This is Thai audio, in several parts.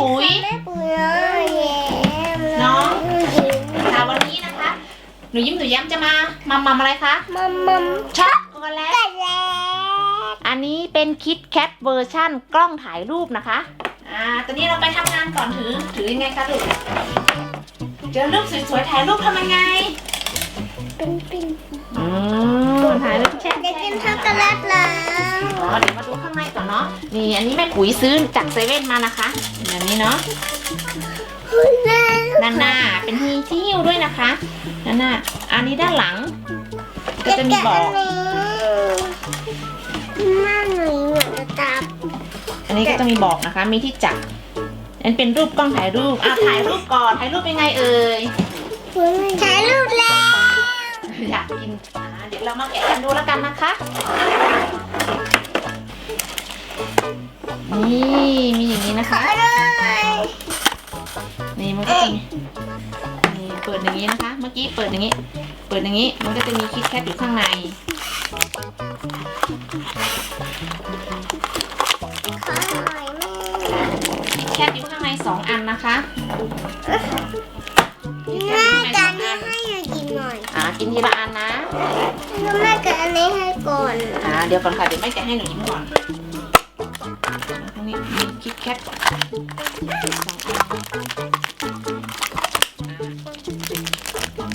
ปุ๋ย แม่ปุ๋ยน้องแย้มน้องยิ้มค่ะวันนี้นะคะ หนูยิ้มหนูแย้มจะมามัมมัมอะไรคะมัมมัมช็อกโกแลตกัดแล้วอันนี้เป็นคิดแคทเวอร์ชั่นกล้องถ่ายรูปนะคะ อ่า ตอนนี้เราไปทำงานก่อนถือ ถือยังไงคะลูก เจอรูปสวยๆถ่ายรูปทำยังไงเป็นปิ้นอืมถ่ายรูปแช่จะกินช็อกโกแลตแล้วอ๋อ เดี๋ยวมาดูข้างในก่อนเนาะ นี่อันนี้แม่ปุ๋ยซื้อจากเซเว่นมานะคะแบบนี้เนาะคุณแม่ด้านหน้าเป็นที่ที่หิ้วด้วยนะคะด้านหน้า อันนี้ด้านหลัง ก็จะมีบอกแม่หนูเหมือนจะตับอันนี้ก็จะมีบอกนะคะ มีที่จับอันเป็นรูปกล้องถ่ายรูป อะถ่ายรูปก่อน ถ่ายรูปเป็นไงเอ่ย ถ่ายรูปแล้ว อยากกินอ่าเดี๋ยวเรามาแกะกันดูแล้วกันนะคะ นี่มีอย่างนี้นะคะขอด้วยนี่มันก็จะมีนี่เปิดอย่างนี้นะคะ เมื่อกี้เปิดอย่างนี้ เปิดอย่างนี้ มันก็จะมีคิดแคทอยู่ข้างในขอหน่อยแม่คิดแคทอยู่ข้างในสองอันนะคะคิดแคแม่ทอยู่ข้างในกัสนองนี้อันให้หนูกินหน่อยอ่ากินทีละอันนะแล้วแม่กันอันนี้ให้ก่อน อ่าเดี๋ยวก่อนค่ะเดี๋ยวแม่แกะให้หนูยิ้มก่อนตรงนี้มีคิด แคทสองอันยัง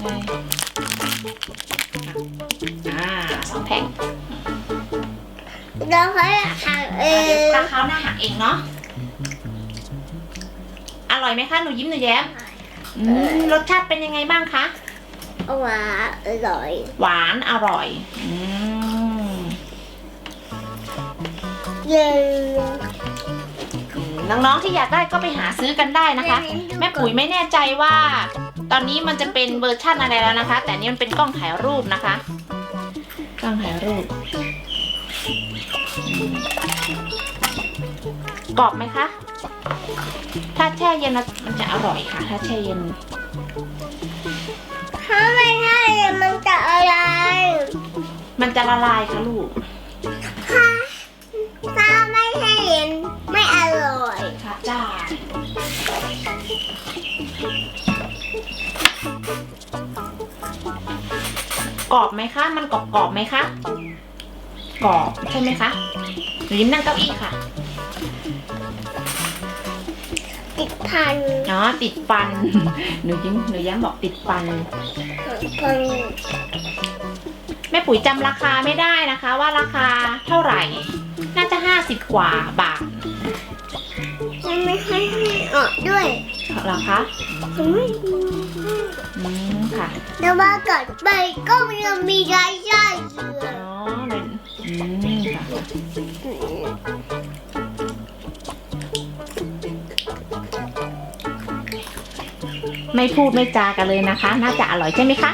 ไงอ่าสองแท่งเราค่อยหักเอเดี๋ยวงปลาเขาวหน้าหักเองเนาะ อร่อยไหมคะหนูยิ้มหนูแย้มอืมรสชาติเป็นยังไงบ้างคะ เอาหวานอร่อยหวานอร่อย อืม เย็นอืม น้องๆที่อยากได้ก็ไปหาซื้อกันได้นะคะ แม่ปุ๋ยไม่แน่ใจว่า ตอนนี้มันจะเป็นเวอร์ชั่นอะไรแล้วนะคะ แต่นี่มันเป็นกล้องถ่ายรูปนะคะ กล้องถ่ายรูปอืมกรอบไหมคะ ถ้าแช่เย็นแล้วมันจะอร่อยค่ะ ถ้าแช่เย็นถ้าไม่ให้มันจะอะไร มันจะละลายค่ะลูก รอบไหมคะ มันกรอบกรอบๆไหมคะ กรอบใช่ไหมคะหนูยิ้มนั่งเก้าอี้ค่ะ ติดพันอ๋อติดฟัน หนูยิ้มหนูย้มบอกติดฟัน พันแม่ปุ๋ยจำราคาไม่ได้นะคะ ว่าราคาเท่าไหร่ น่าจะ50กว่าบาทมันไม่ให้ให้ออกด้วยเหรอคะอืม อืมค่ะแล้วว่ากัดไปก็ยังมีรายได้เสืออ๋อเลยอืมค่ะไม่พูดไม่จากันเลยนะคะ น่าจะอร่อยใช่ไหมคะ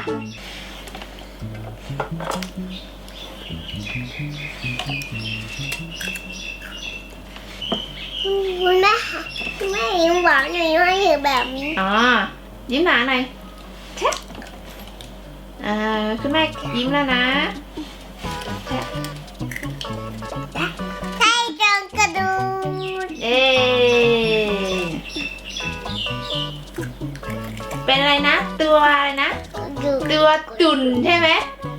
คุณแม่คุณแม่ยังหวานอยู่ให้อยู่แบบนี้อ๋อยิ้มหนาหน่อย แชะอ่าคุณแม่ยิ้มแล้วนะแชะใช่จังกระดูกเย้เป็นอะไรนะ ตัวอะไรนะกระดูกตัวตุ่นใช่ไหม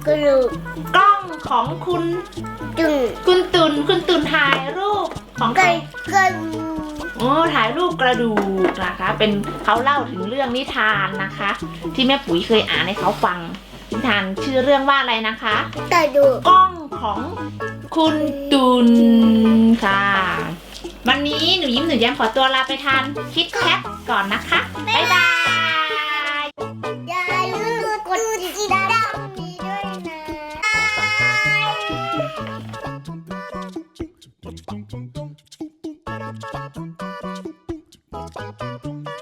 กระดูกกล้องของคุณ จุ่มคุณตุ่นคุณตุ่นถ่ายรูปของกใครระกระดูก โอ้ถ่ายรูปกระดูกนะคะ เป็นเขาเล่าถึงเรื่องนิทานนะคะ ที่แม่ปุ๋ยเคยอ่านให้เขาฟัง นิทานชื่อเรื่องว่าอะไรนะคะกระดูกกล้องของคุณตุนค่ะ วันนี้หนูยิ้มหนูแย้มขอตัวลาไปทานคิดแคทก่อนนะคะ บ๊ายบา Bum, bum, bum, bum.